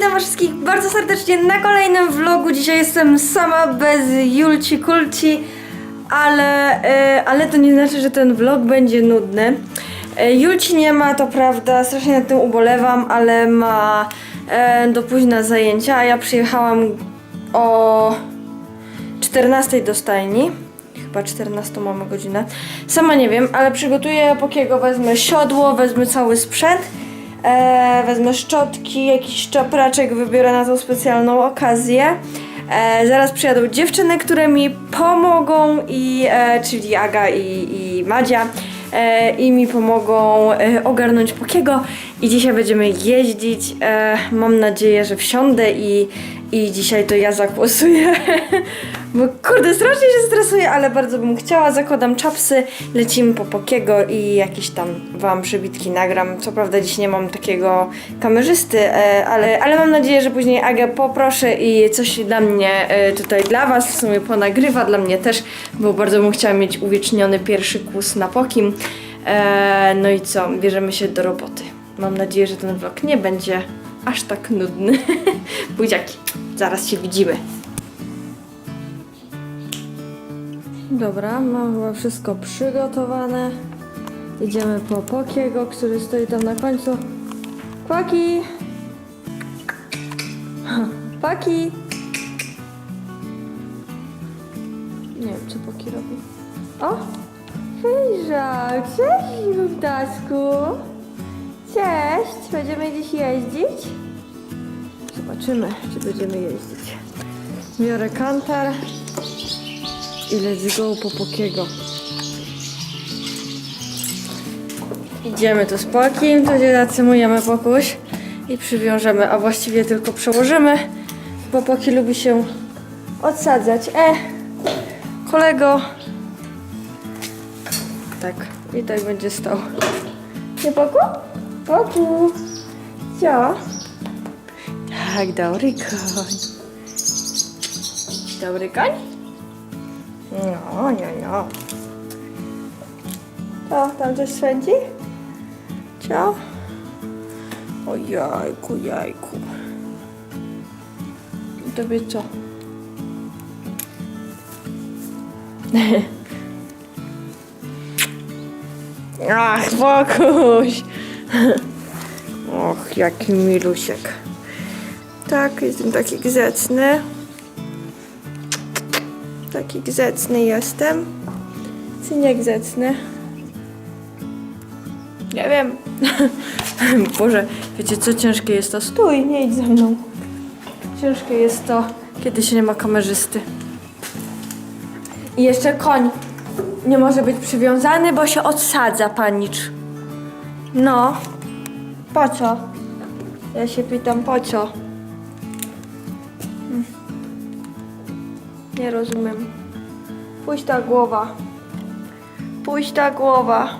witam wszystkich bardzo serdecznie na kolejnym vlogu. Dzisiaj jestem sama bez Julci Kulci, ale, e, ale to nie znaczy, że ten vlog będzie nudny. E, Julci nie ma, to prawda, strasznie nad tym ubolewam, ale ma e, do późna zajęcia, a ja przyjechałam o 14 do stajni. Chyba 14 mamy godzinę. Sama nie wiem, ale przygotuję pokiego wezmę siodło, wezmę cały sprzęt. E, wezmę szczotki, jakiś czapraczek wybiorę na tą specjalną okazję. E, zaraz przyjadą dziewczyny, które mi pomogą, i, e, czyli Aga i, i Madzia. E, I mi pomogą e, ogarnąć Pokiego i dzisiaj będziemy jeździć. E, mam nadzieję, że wsiądę i, i dzisiaj to ja zagłosuję. Bo kurde, strasznie się stresuję, ale bardzo bym chciała. Zakładam czapsy, lecimy po Pokiego i jakieś tam wam przebitki nagram. Co prawda dziś nie mam takiego kamerzysty, e, ale, ale mam nadzieję, że później Agę poproszę i coś dla mnie e, tutaj dla was w sumie ponagrywa, dla mnie też, bo bardzo bym chciała mieć uwieczniony pierwszy kłus na Pokim. E, no i co, bierzemy się do roboty. Mam nadzieję, że ten vlog nie będzie aż tak nudny. Buziaki, zaraz się widzimy. Dobra, mam chyba wszystko przygotowane. Idziemy po Pokiego, który stoi tam na końcu. Paki! Paki! Nie wiem, co Poki robi. O! Hejżak! Cześć, Lubdasku! Cześć! Będziemy dziś jeździć? Zobaczymy, czy będziemy jeździć. Biorę kantar i let's go. Idziemy tu z tu gdzie zacymujemy Pokuś i przywiążemy, a właściwie tylko przełożymy, bo Poki lubi się odsadzać. E, kolego. Tak, i tak będzie stał. Nie Poku? Poku. Co? Tak, dobry koń. Dobry koń? No, nie, no. Co, tam coś swędzi? Co? O jajku, jajku. I Tobie co? Ach, Boguś! Och, jaki milusiek. Tak, jestem taki grzeczny. Taki grzeczny jestem. Czy nie grzeczny? Nie wiem. Boże, wiecie co ciężkie jest to? Stój, nie idź za mną. Ciężkie jest to, kiedy się nie ma kamerzysty. I jeszcze koń nie może być przywiązany, bo się odsadza panicz. No. Po co? Ja się pytam, po co? Nie rozumiem. Pójdź ta głowa. Pójdź ta głowa.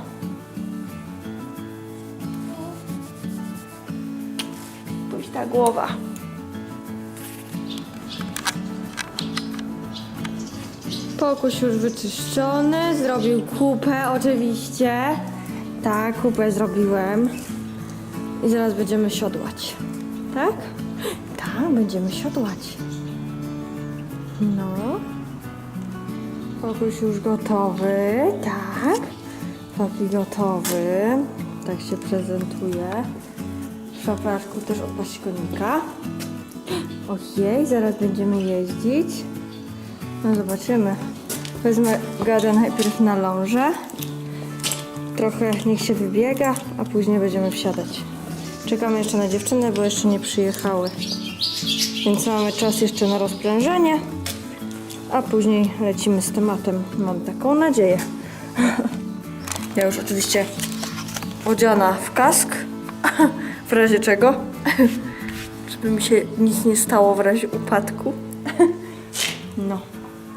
Pójdź ta głowa. Pokuś już wyczyszczony, zrobił kupę oczywiście. Tak, kupę zrobiłem. I zaraz będziemy siodłać. Tak? Tak, będziemy siodłać. No. Pokuś już gotowy, tak. Taki gotowy. Tak się prezentuje. W szafraczku też od paśkonika. Ojej, zaraz będziemy jeździć. No zobaczymy. Wezmę gadę najpierw na lążę. Trochę niech się wybiega, a później będziemy wsiadać. Czekamy jeszcze na dziewczyny, bo jeszcze nie przyjechały. Więc mamy czas jeszcze na rozprężenie, a później lecimy z tematem. Mam taką nadzieję. Ja już oczywiście odziana w kask, w razie czego, żeby mi się nic nie stało w razie upadku. No,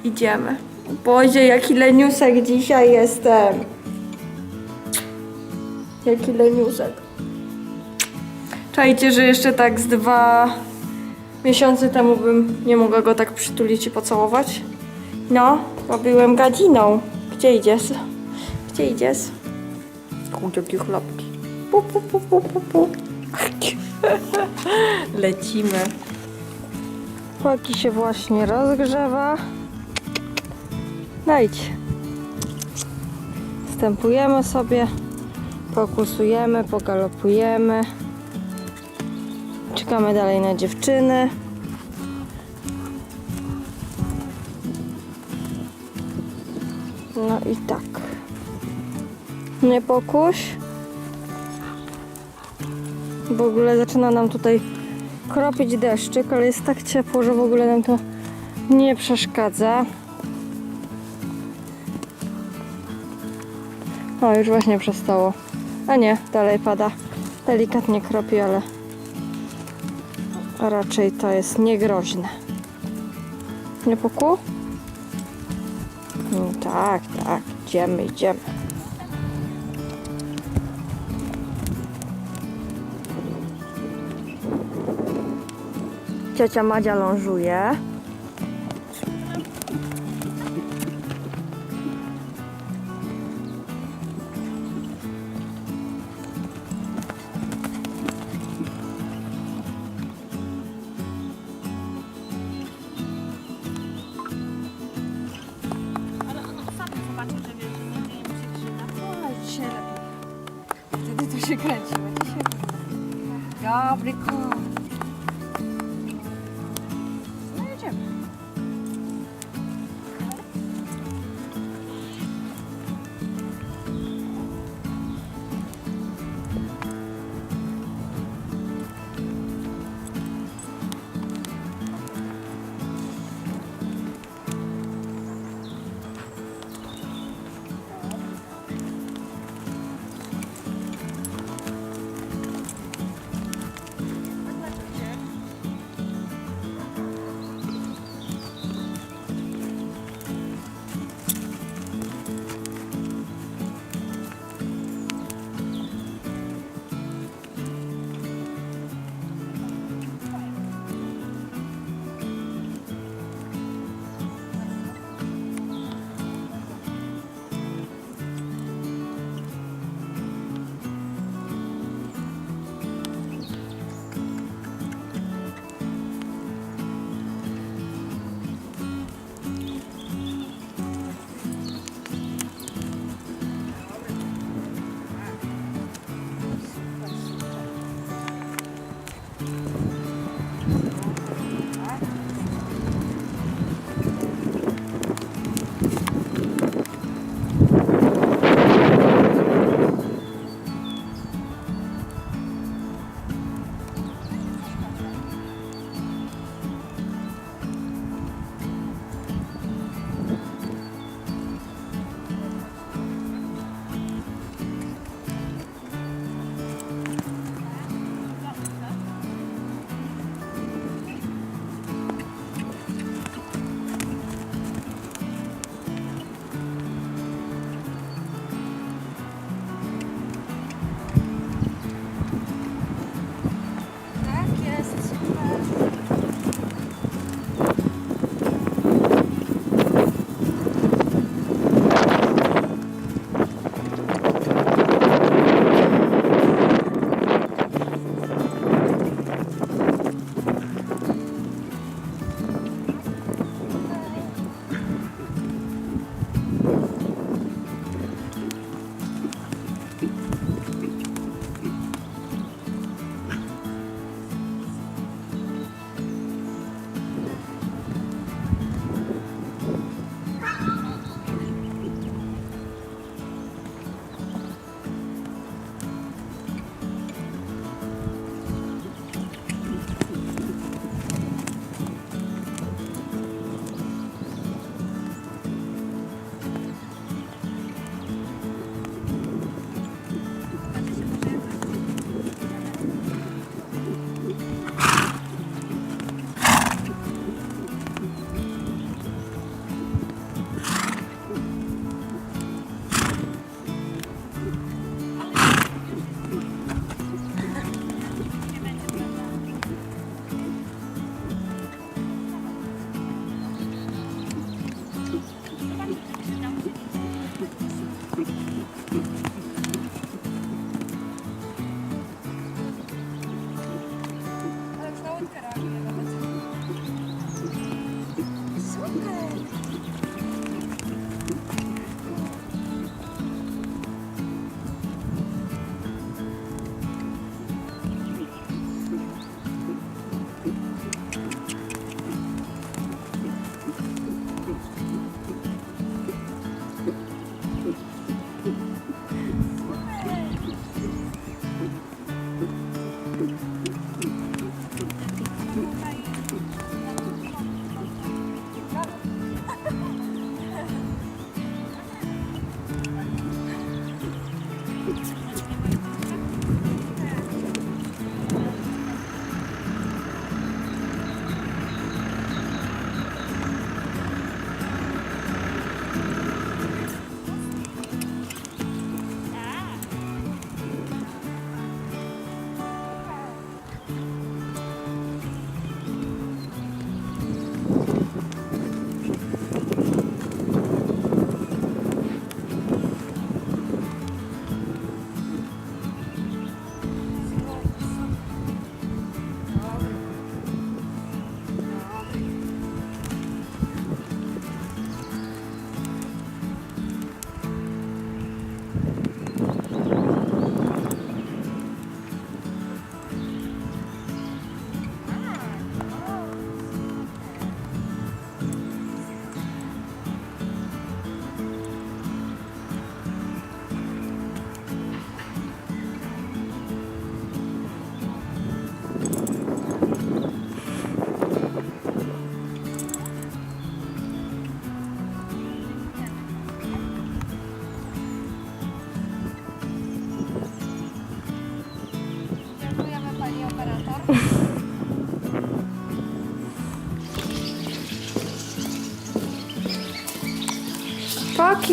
idziemy. Boże, jaki leniusek dzisiaj jestem. Jaki leniusek. Czajcie, że jeszcze tak z dwa miesiące temu bym nie mogła go tak przytulić i pocałować? No, bo byłem gadziną. Gdzie idziesz? Gdzie idziesz? Kurde, jakie chlapki. Pu, pu, pu, pu, pu, pu. Lecimy. Płaki się właśnie rozgrzewa. No idź. Wstępujemy sobie, pokusujemy, pogalopujemy. Czekamy dalej na dziewczyny. No i tak. Nie pokuś. W ogóle zaczyna nam tutaj kropić deszczyk, ale jest tak ciepło, że w ogóle nam to nie przeszkadza. O, już właśnie przestało. A nie, dalej pada. Delikatnie kropi, ale raczej to jest niegroźne. Nie poku? Mm, tak, tak, idziemy, idziemy. Ciocia Madzia lążuje. Wtedy to się kręciło. Okay.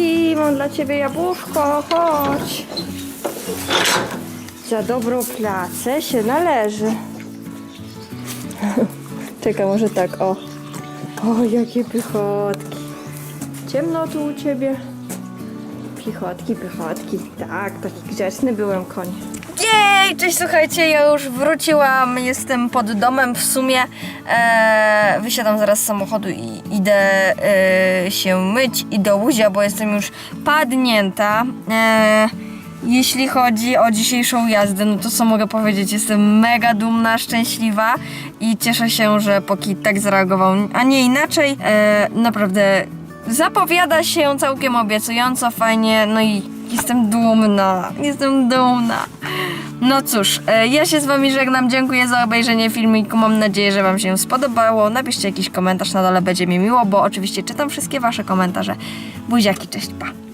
Paki, mam dla ciebie jabłuszko, chodź. Za dobrą pracę się należy. Czekaj, może tak, o. O, jakie pychotki. Ciemno tu u ciebie. Pichotki, pychotki. Tak, taki grzeczny byłem koń. Jej, cześć, słuchajcie, ja już wróciłam, jestem pod domem w sumie. E, wysiadam zaraz z samochodu i idę e, się myć i do łuzia, bo jestem już padnięta. E, jeśli chodzi o dzisiejszą jazdę, no to co mogę powiedzieć, jestem mega dumna, szczęśliwa i cieszę się, że Poki tak zareagował, a nie inaczej. E, naprawdę zapowiada się całkiem obiecująco, fajnie, no i jestem dumna, jestem dumna. No cóż, e, ja się z wami żegnam, dziękuję za obejrzenie filmiku, mam nadzieję, że wam się spodobało. Napiszcie jakiś komentarz na dole, będzie mi miło, bo oczywiście czytam wszystkie wasze komentarze. Buziaki, cześć, pa!